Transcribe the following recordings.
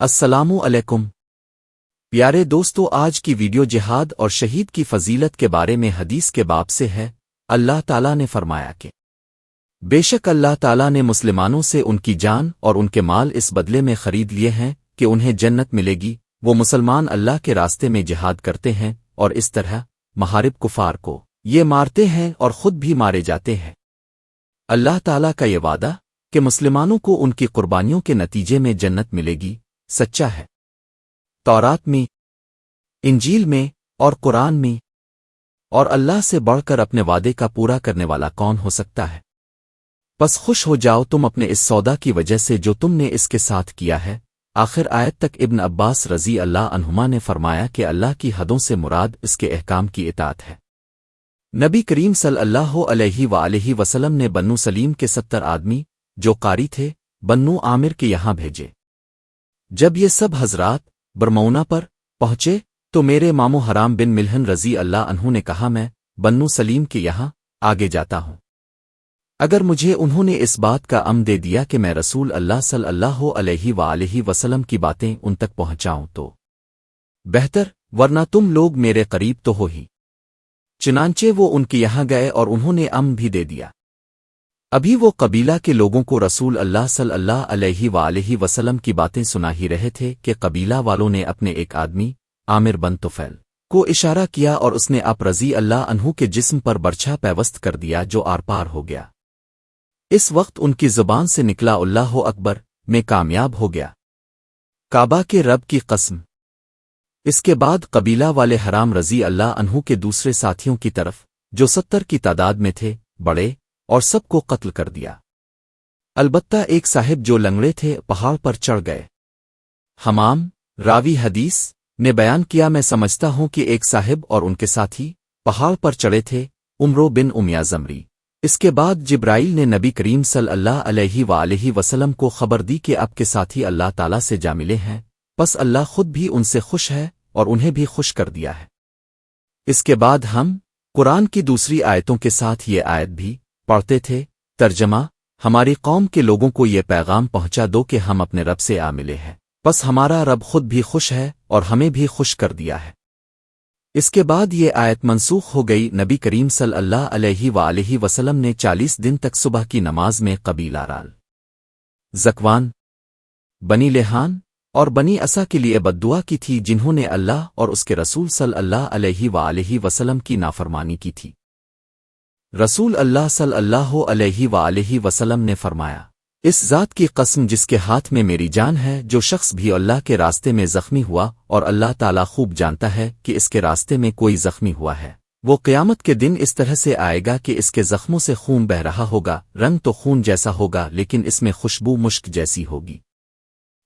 السلام علیکم۔ پیارے دوستو، آج کی ویڈیو جہاد اور شہید کی فضیلت کے بارے میں حدیث کے باب سے ہے۔ اللہ تعالیٰ نے فرمایا کہ بے شک اللہ تعالیٰ نے مسلمانوں سے ان کی جان اور ان کے مال اس بدلے میں خرید لیے ہیں کہ انہیں جنت ملے گی۔ وہ مسلمان اللہ کے راستے میں جہاد کرتے ہیں اور اس طرح محارب کفار کو یہ مارتے ہیں اور خود بھی مارے جاتے ہیں۔ اللہ تعالیٰ کا یہ وعدہ کہ مسلمانوں کو ان کی قربانیوں کے نتیجے میں جنت ملے گی۔ سچا ہے۔ تورات میں، انجیل میں اور قرآن میں، اور اللہ سے بڑھ کر اپنے وعدے کا پورا کرنے والا کون ہو سکتا ہے؟ بس خوش ہو جاؤ تم اپنے اس سودا کی وجہ سے جو تم نے اس کے ساتھ کیا ہے۔ آخر آیت تک ابن عباس رضی اللہ عنہما نے فرمایا کہ اللہ کی حدوں سے مراد اس کے احکام کی اطاعت ہے۔ نبی کریم صلی اللہ علیہ وآلہ وسلم نے بنو سلیم کے ستر آدمی جو قاری تھے، بنو عامر کے یہاں بھیجے۔ جب یہ سب حضرات برمونا پر پہنچے تو میرے مامو حرام بن ملہن رضی اللہ عنہ نے کہا، میں بنو سلیم کے یہاں آگے جاتا ہوں۔ اگر مجھے انہوں نے اس بات کا ام دے دیا کہ میں رسول اللہ صلی اللہ علیہ وآلہ وسلم کی باتیں ان تک پہنچاؤں تو بہتر، ورنہ تم لوگ میرے قریب تو ہو ہی۔ چنانچہ وہ ان کے یہاں گئے اور انہوں نے ام بھی دے دیا۔ ابھی وہ قبیلہ کے لوگوں کو رسول اللہ صلی اللہ علیہ وآلہ وسلم کی باتیں سنا ہی رہے تھے کہ قبیلہ والوں نے اپنے ایک آدمی، عامر بن توفیل کو اشارہ کیا اور اس نے آپ رضی اللہ انہوں کے جسم پر برچھا پیوست کر دیا جو آر پار ہو گیا۔ اس وقت ان کی زبان سے نکلا اللہ اکبر، میں کامیاب ہو گیا۔ کعبہ کے رب کی قسم۔ اس کے بعد قبیلہ والے حرام رضی اللہ انہوں کے دوسرے ساتھیوں کی طرف، جو ستر کی تعداد میں تھے، بڑے اور سب کو قتل کر دیا۔ البتہ ایک صاحب جو لنگڑے تھے پہاڑ پر چڑھ گئے۔ حمام، راوی حدیث نے بیان کیا، میں سمجھتا ہوں کہ ایک صاحب اور ان کے ساتھی پہاڑ پر چڑھے تھے، عمرو بن امیا زمری۔ اس کے بعد جبرائیل نے نبی کریم صلی اللہ علیہ وآلہ وسلم کو خبر دی کہ اب کے ساتھی اللہ تعالی سے جا ملے ہیں۔ پس اللہ خود بھی ان سے خوش ہے اور انہیں بھی خوش کر دیا ہے۔ اس کے بعد ہم قرآن کی دوسری آیتوں کے ساتھ یہ آیت بھی پڑھتے تھے، ترجمہ، ہماری قوم کے لوگوں کو یہ پیغام پہنچا دو کہ ہم اپنے رب سے آ ملے ہیں۔ بس ہمارا رب خود بھی خوش ہے اور ہمیں بھی خوش کر دیا ہے۔ اس کے بعد یہ آیت منسوخ ہو گئی۔ نبی کریم صلی اللہ علیہ وآلہ وسلم نے چالیس دن تک صبح کی نماز میں قبیل آرال زکوان، بنی لہان اور بنی اسا کے لیے بدعا کی تھی، جنہوں نے اللہ اور اس کے رسول صلی اللہ علیہ وآلہ وسلم کی نافرمانی کی تھی۔ رسول اللہ صلی اللہ علیہ وآلہ وسلم نے فرمایا، اس ذات کی قسم جس کے ہاتھ میں میری جان ہے، جو شخص بھی اللہ کے راستے میں زخمی ہوا اور اللہ تعالیٰ خوب جانتا ہے کہ اس کے راستے میں کوئی زخمی ہوا ہے۔ وہ قیامت کے دن اس طرح سے آئے گا کہ اس کے زخموں سے خون بہ رہا ہوگا، رنگ تو خون جیسا ہوگا، لیکن اس میں خوشبو مشک جیسی ہوگی۔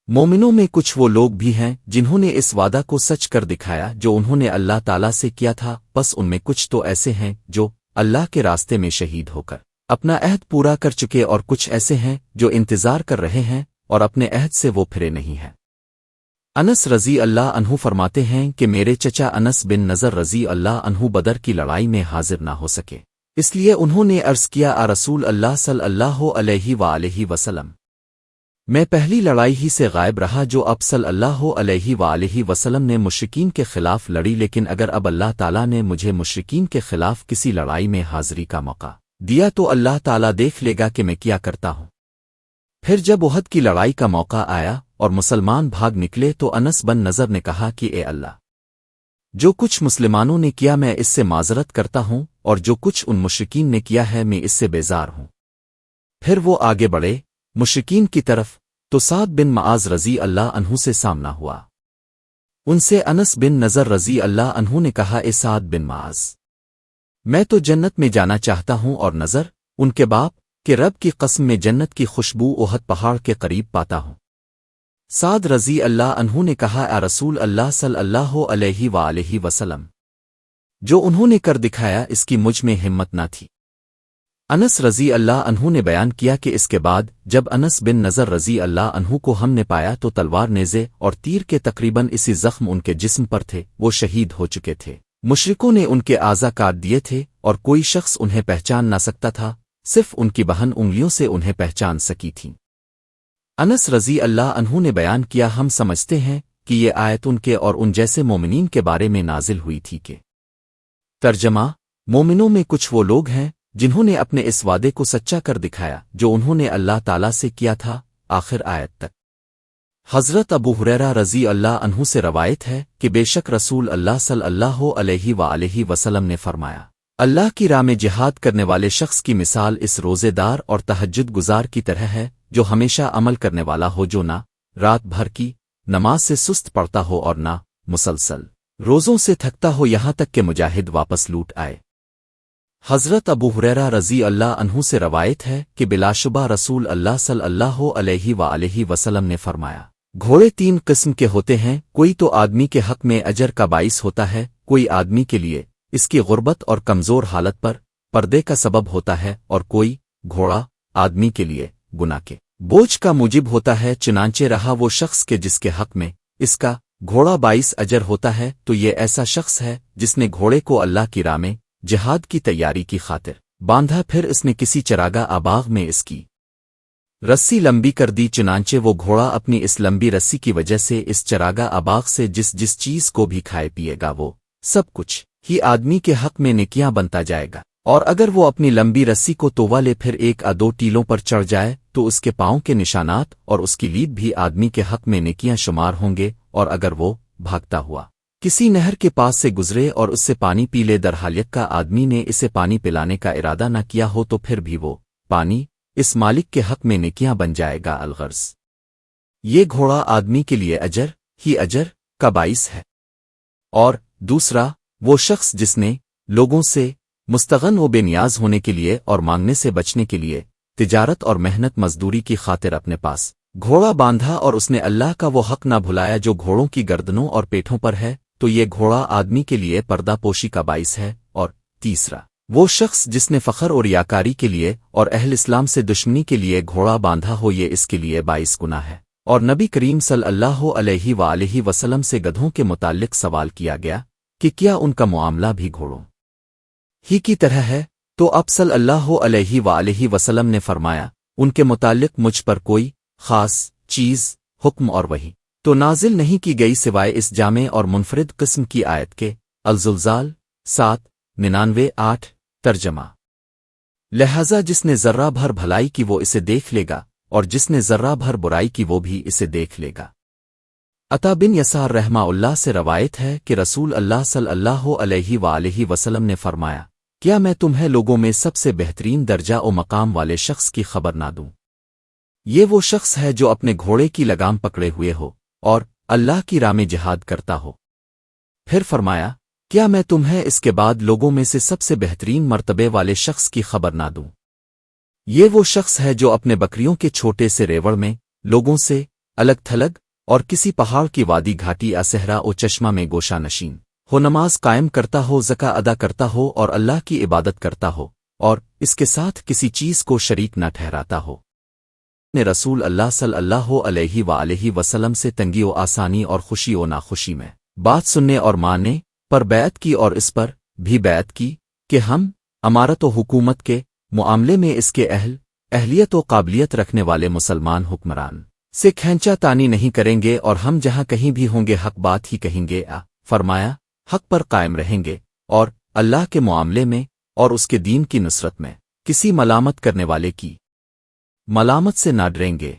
مومنوں میں کچھ وہ لوگ بھی ہیں جنہوں نے اس وعدہ کو سچ کر دکھایا، جو انہوں نے اللہ تعالیٰ سے کیا تھا بس ان میں کچھ تو ایسے ہیں جو اللہ کے راستے میں شہید ہو کر۔ اپنا عہد پورا کر چکے اور کچھ ایسے ہیں جو انتظار کر رہے ہیں اور اپنے عہد سے وہ پھرے نہیں ہیں۔ انس رضی اللہ عنہ فرماتے ہیں کہ میرے چچا انس بن نظر رضی اللہ عنہ بدر کی لڑائی میں حاضر نہ ہو سکے۔ اس لیے انہوں نے عرض کیا، آ رسول اللہ صلی اللہ علیہ وآلہ وسلم میں پہلی لڑائی ہی سے غائب رہا جو اب صلی اللہ علیہ وآلہ وسلم نے مشرقین کے خلاف لڑی، لیکن اگر اب اللہ تعالیٰ نے مجھے مشرقین کے خلاف کسی لڑائی میں حاضری کا موقع دیا تو اللہ تعالیٰ دیکھ لے گا کہ میں کیا کرتا ہوں۔ پھر جب عہد کی لڑائی کا موقع آیا اور مسلمان بھاگ نکلے تو انس بن نظر نے کہا کہ اے اللہ، جو کچھ مسلمانوں نے کیا میں اس سے معذرت کرتا ہوں اور جو کچھ ان مشرقین نے کیا ہے میں اس سے بیزار ہوں۔ پھر وہ آگے بڑھے مشکین کی طرف تو سعد بن معاذ رضی اللہ انہوں سے سامنا ہوا۔ ان سے انس بن نظر رضی اللہ انہوں نے کہا، اے سعد بن معاذ، میں تو جنت میں جانا چاہتا ہوں اور نظر ان کے باپ کہ رب کی قسم میں جنت کی خوشبو اوہد پہاڑ کے قریب پاتا ہوں۔ سعد رضی اللہ انہوں نے کہا، اے رسول اللہ صلی اللہ علیہ وآلہ وسلم، جو انہوں نے کر دکھایا، اس کی مجھ میں ہمت نہ تھی۔ انس رضی اللہ انہوں نے بیان کیا کہ اس کے بعد جب انس بن نظر رضی اللہ انہوں کو ہم نے پایا تو تلوار نیزے اور تیر کے تقریباً اسی زخم ان کے جسم پر تھے، وہ شہید ہو چکے تھے۔ مشرکوں نے ان کے آزا کاٹ دیے تھے اور کوئی شخص انہیں پہچان نہ سکتا تھا، صرف ان کی بہن انگلیوں سے انہیں پہچان سکی تھیں انس رضی اللہ انہوں نے بیان کیا، ہم سمجھتے ہیں کہ یہ آیت ان کے اور ان جیسے مومنین کے بارے میں نازل ہوئی تھی کہ ترجمہ، مومنوں میں کچھ وہ لوگ ہیں جنہوں نے اپنے اس وعدے کو سچا کر دکھایا، جو انہوں نے اللہ تعالی سے کیا تھا آخر آیت تک۔ حضرت ابو حریرہ رضی اللہ عنہ سے روایت ہے کہ بے شک رسول اللہ صلی اللہ علیہ و وسلم نے فرمایا، اللہ کی راہ میں جہاد کرنے والے شخص کی مثال اس روزے دار اور تہجد گزار کی طرح ہے، جو ہمیشہ عمل کرنے والا ہو جو نہ رات بھر کی نماز سے سست پڑتا ہو اور نہ مسلسل۔ روزوں سے تھکتا ہو یہاں تک کہ مجاہد واپس لوٹ آئے۔ حضرت ابو حریرہ رضی اللہ عنہ سے روایت ہے کہ بلا شبہ رسول اللہ صلی اللہ علیہ و وسلم نے فرمایا، گھوڑے تین قسم کے ہوتے ہیں، کوئی تو آدمی کے حق میں اجر کا باعث ہوتا ہے، کوئی آدمی کے لیے، اس کی غربت اور کمزور حالت پر پردے کا سبب ہوتا ہے، اور کوئی گھوڑا آدمی کے لیے گنا کے بوجھ کا موجب ہوتا ہے چنانچے رہا وہ شخص کے جس کے حق میں اس کا گھوڑا باعث اجر ہوتا ہے، تو یہ ایسا شخص ہے جس نے گھوڑے کو اللہ کی راہ میں جہاد کی تیاری کی خاطر باندھا پھر اس نے کسی چراغا آباغ میں اس کی رسی لمبی کر دی چنانچے وہ گھوڑا اپنی اس لمبی رسی کی وجہ سے اس چراغا آباغ سے جس جس چیز کو بھی کھائے پیے گا وہ سب کچھ ہی آدمی کے حق میں نکیاں بنتا جائے گا۔ اور اگر وہ اپنی لمبی رسی کو تووا لے پھر ایک ادو ٹیلوں پر چڑھ جائے تو اس کے پاؤں کے نشانات اور اس کی لید بھی آدمی کے حق میں نکیاں شمار ہوں گے اور اگر وہ بھاگتا ہوا کسی نہر کے پاس سے گزرے اور اس سے پانی پی لے درحالیت کا آدمی نے اسے پانی پلانے کا ارادہ نہ کیا ہو تو پھر بھی وہ پانی اس مالک کے حق میں نکیاں بن جائے گا الغرض۔ یہ گھوڑا آدمی کے لیے اجر ہی اجر کا باعث ہے۔ اور دوسرا، وہ شخص جس نے لوگوں سے مستغن و بے نیاز ہونے کے لیے اور مانگنے سے بچنے کے لیے تجارت اور محنت مزدوری کی خاطر اپنے پاس گھوڑا باندھا اور اس نے اللہ کا وہ حق نہ بھلایا جو گھوڑوں کی گردنوں اور پیٹھوں پر ہے تو یہ گھوڑا آدمی کے لیے پردہ پوشی کا باعث ہے، اور تیسرا، وہ شخص جس نے فخر اور یاکاری کے لیے اور اہل اسلام سے دشمنی کے لیے گھوڑا باندھا ہو، یہ اس کے لیے باعث گنا ہے۔ اور نبی کریم صلی اللہ علیہ و وسلم سے گدھوں کے متعلق سوال کیا گیا کہ کیا ان کا معاملہ بھی گھوڑوں ہی کی طرح ہے؟ تو اب صلی اللہ علیہ و وسلم نے فرمایا، ان کے متعلق مجھ پر کوئی خاص چیز، حکم اور وہی تو نازل نہیں کی گئی سوائے اس جامع اور منفرد قسم کی آیت کے۔ الزلزال سات، ننانوے، آٹھ، ترجمہ۔ لہذا جس نے ذرہ بھر بھلائی کی وہ اسے دیکھ لے گا، اور جس نے ذرہ بھر برائی کی وہ بھی اسے دیکھ لے گا۔ عطا بن یسار رحمہ اللہ سے روایت ہے کہ رسول اللہ صلی اللہ علیہ و وسلم نے فرمایا، کیا میں تمہیں لوگوں میں سب سے بہترین درجہ و مقام والے شخص کی خبر نہ دوں؟ یہ وہ شخص ہے جو اپنے گھوڑے کی لگام پکڑے ہوئے ہو۔ اور اللہ کی رام جہاد کرتا ہو۔ پھر فرمایا، کیا میں تمہیں اس کے بعد لوگوں میں سے سب سے بہترین مرتبے والے شخص کی خبر نہ دوں؟ یہ وہ شخص ہے جو اپنے بکریوں کے چھوٹے سے ریوڑ میں لوگوں سے الگ تھلگ اور کسی پہاڑ کی وادی گھاٹی اسہرا او چشمہ میں گوشہ نشین، ہو نماز قائم کرتا ہو زکا ادا کرتا ہو اور اللہ کی عبادت کرتا ہو اور اس کے ساتھ کسی چیز کو شریک نہ ٹھہراتا ہو۔ نے رسول اللہ صلی اللہ علیہ و وسلم سے تنگی و آسانی اور خوشی و ناخوشی میں۔ بات سننے اور ماننے، پر بیعت کی اور اس پر بھی بیعت کی کہ ہم امارت و حکومت کے معاملے میں اس کے اہل، اہلیت و قابلیت رکھنے والے مسلمان حکمران۔ سے کھینچا تانی نہیں کریں گے اور ہم جہاں کہیں بھی ہوں گے حق بات ہی کہیں گے۔ آ، فرمایا، حق پر قائم رہیں گے اور اللہ کے معاملے میں اور اس کے دین کی نصرت میں کسی ملامت کرنے والے کی۔ ملامت سے نہ ڈریں گے۔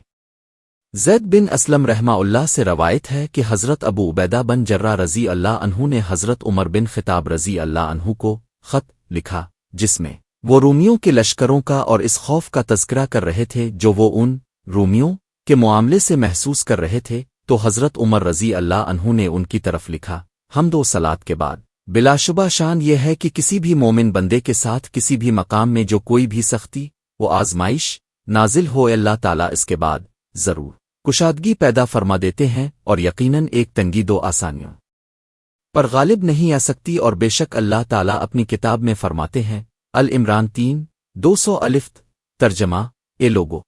زید بن اسلم رحمہ اللہ سے روایت ہے کہ حضرت ابو عبیدہ بن جرہ رضی اللہ عنہ نے حضرت عمر بن خطاب رضی اللہ عنہ کو خط لکھا، جس میں وہ رومیوں کے لشکروں کا اور اس خوف کا تذکرہ کر رہے تھے جو وہ ان رومیوں کے معاملے سے محسوس کر رہے تھے، تو حضرت عمر رضی اللہ عنہ نے ان کی طرف لکھا، ہم دو سلاد کے بعد۔ بلا شبہ شان یہ ہے کہ کسی بھی مومن بندے کے ساتھ کسی بھی مقام میں جو کوئی بھی سختی وہ آزمائش نازل ہو اللہ تعالیٰ اس کے بعد، ضرور کشادگی پیدا فرما دیتے ہیں اور یقیناً ایک تنگی دو آسانیوں۔ پر غالب نہیں آ سکتی اور بے شک اللہ تعالیٰ اپنی کتاب میں فرماتے ہیں، العمران تین، دو سو الفت، ترجمہ، اے لوگو،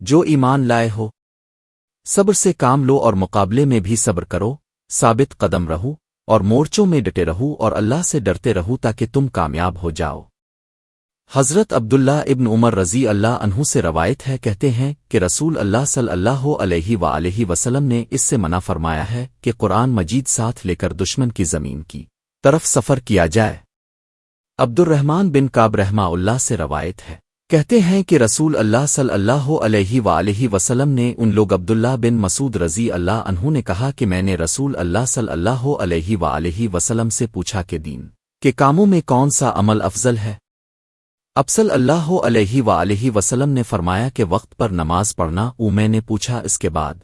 جو ایمان لائے ہو۔ صبر سے کام لو اور مقابلے میں بھی صبر کرو، ثابت قدم رہو اور مورچوں میں ڈٹے رہو اور اللہ سے ڈرتے رہو تاکہ تم کامیاب ہو جاؤ۔ حضرت عبداللہ ابن عمر رضی اللہ عنہ سے روایت ہے، کہتے ہیں کہ رسول اللہ صلی اللہ علیہ و وسلم نے اس سے منع فرمایا ہے کہ قرآن مجید ساتھ لے کر دشمن کی زمین کی طرف سفر کیا جائے۔ عبد الرحمن بن کاب رحمہ اللہ سے روایت ہے۔ کہتے ہیں کہ رسول اللہ صلی اللہ علیہ و وسلم نے ان لوگ عبداللہ بن مسعود رضی اللہ عنہ نے کہا کہ میں نے رسول اللہ صلی اللہ علیہ و وسلم سے پوچھا کہ دین کے کاموں میں کون سا عمل افضل ہے؟ ابسل اللہ علیہ و وسلم نے فرمایا کہ وقت پر نماز پڑھنا، او میں نے پوچھا اس کے بعد۔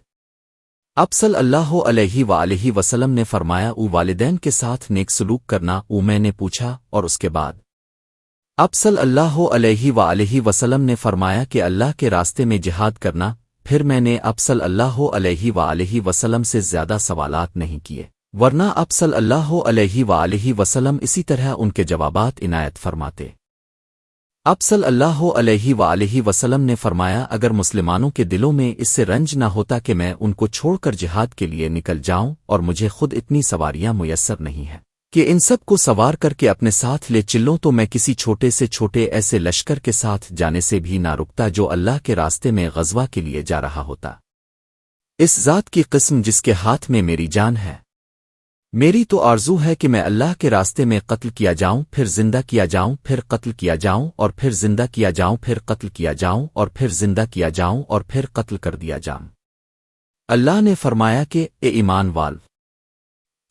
ابسل اللہ علیہ و وسلم نے فرمایا، او والدین کے ساتھ نیک سلوک کرنا، او میں نے پوچھا اور اس کے بعد۔ ابسل اللہ علیہ و وسلم نے فرمایا کہ اللہ کے راستے میں جہاد کرنا، پھر میں نے ابسل اللہ علیہ و وسلم سے زیادہ سوالات نہیں کیے۔ ورنہ ابسل اللہ علیہ و وسلم اسی طرح ان کے جوابات عنایت فرماتے۔ اب صلی اللہ علیہ و وسلم نے فرمایا، اگر مسلمانوں کے دلوں میں اس سے رنج نہ ہوتا کہ میں ان کو چھوڑ کر جہاد کے لیے نکل جاؤں اور مجھے خود اتنی سواریاں میسر نہیں ہیں، کہ ان سب کو سوار کر کے اپنے ساتھ لے چلوں تو میں کسی چھوٹے سے چھوٹے ایسے لشکر کے ساتھ جانے سے بھی نہ رکتا جو اللہ کے راستے میں غزوہ کے لیے جا رہا ہوتا۔ اس ذات کی قسم جس کے ہاتھ میں میری جان ہے میری تو آرزو ہے کہ میں اللہ کے راستے میں قتل کیا جاؤں، پھر زندہ کیا جاؤں، پھر قتل کیا جاؤں، اور پھر زندہ کیا جاؤں، پھر قتل کیا جاؤں، اور پھر زندہ کیا جاؤں، اور پھر قتل کر دیا جاؤں اللہ نے فرمایا کہ، اے ایمان وال،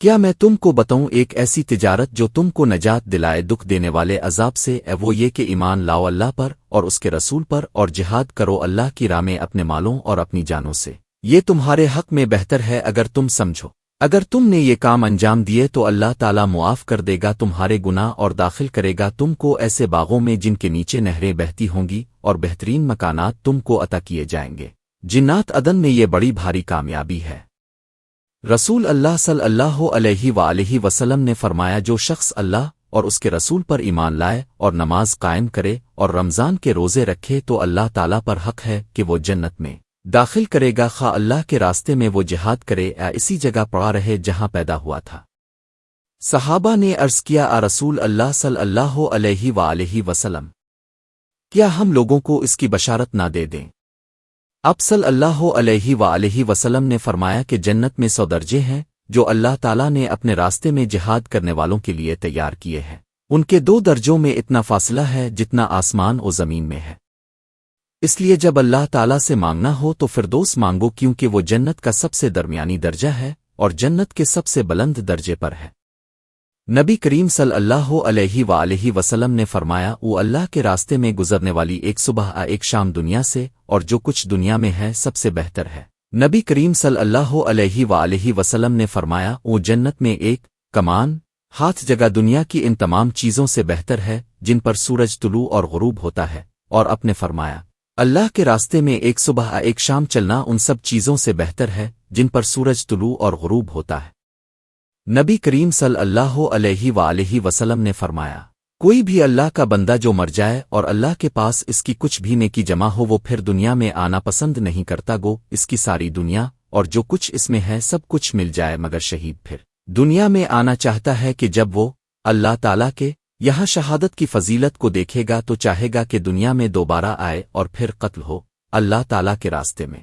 کیا میں تم کو بتاؤں ایک ایسی تجارت جو تم کو نجات دلائے، دکھ دینے والے عذاب سے؟ اے وہ یہ کہ ایمان لاؤ اللہ پر، اور اس کے رسول پر، اور جہاد کرو اللہ کی راہ میں اپنے مالوں اور اپنی جانوں سے۔ یہ تمہارے حق میں بہتر ہے اگر تم سمجھو۔ اگر تم نے یہ کام انجام دیے تو اللہ تعالیٰ معاف کر دے گا، تمہارے گناہ اور داخل کرے گا۔ تم کو ایسے باغوں میں جن کے نیچے نہریں بہتی ہوں گی اور بہترین مکانات تم کو عطا کیے جائیں گے۔ جنات عدن میں یہ بڑی بھاری کامیابی ہے۔ رسول اللہ صلی اللہ علیہ و وسلم نے فرمایا، جو شخص اللہ اور اس کے رسول پر ایمان لائے اور نماز قائم کرے اور رمضان کے روزے رکھے تو اللہ تعالیٰ پر حق ہے کہ وہ جنت میں داخل کرے گا، خواہ اللہ کے راستے میں وہ جہاد کرے یا اسی جگہ پڑا رہے جہاں پیدا ہوا تھا۔ صحابہ نے عرض کیا، آ رسول اللہ صلی اللہ علیہ و وسلم، کیا ہم لوگوں کو اس کی بشارت نہ دے دیں؟ اب صلی اللہ علیہ و وسلم نے فرمایا کہ جنت میں سو درجے ہیں جو اللہ تعالیٰ نے اپنے راستے میں جہاد کرنے والوں کے لیے تیار کیے ہیں۔ ان کے دو درجوں میں اتنا فاصلہ ہے جتنا آسمان و زمین میں ہے۔ اس لیے جب اللہ تعالیٰ سے مانگنا ہو تو فردوس مانگو کیونکہ وہ جنت کا سب سے درمیانی درجہ ہے اور جنت کے سب سے بلند درجے پر ہے۔ نبی کریم صلی اللہ علیہ و وسلم نے فرمایا وہ اللہ کے راستے میں گزرنے والی ایک صبح ایک شام دنیا سے، اور جو کچھ دنیا میں ہے سب سے بہتر ہے۔ نبی کریم صلی اللہ علیہ و وسلم نے فرمایا وہ جنت میں ایک کمان، ہاتھ جگہ دنیا کی ان تمام چیزوں سے بہتر ہے، جن پر سورج طلوع اور غروب ہوتا ہے۔ اور اپنے فرمایا اللہ کے راستے میں ایک صبح ایک شام چلنا ان سب چیزوں سے بہتر ہے، جن پر سورج طلوع اور غروب ہوتا ہے۔ نبی کریم صلی اللہ علیہ و وسلم نے فرمایا، کوئی بھی اللہ کا بندہ جو مر جائے اور اللہ کے پاس اس کی کچھ بھی نیکی جمع ہو، وہ پھر دنیا میں آنا پسند نہیں کرتا، گو اس کی ساری دنیا اور جو کچھ اس میں ہے سب کچھ مل جائے، مگر شہید پھر۔ دنیا میں آنا چاہتا ہے کہ جب وہ اللہ تعالی کے یہاں شہادت کی فضیلت کو دیکھے گا تو چاہے گا کہ دنیا میں دوبارہ آئے اور پھر قتل ہو، اللہ تعالی کے راستے میں۔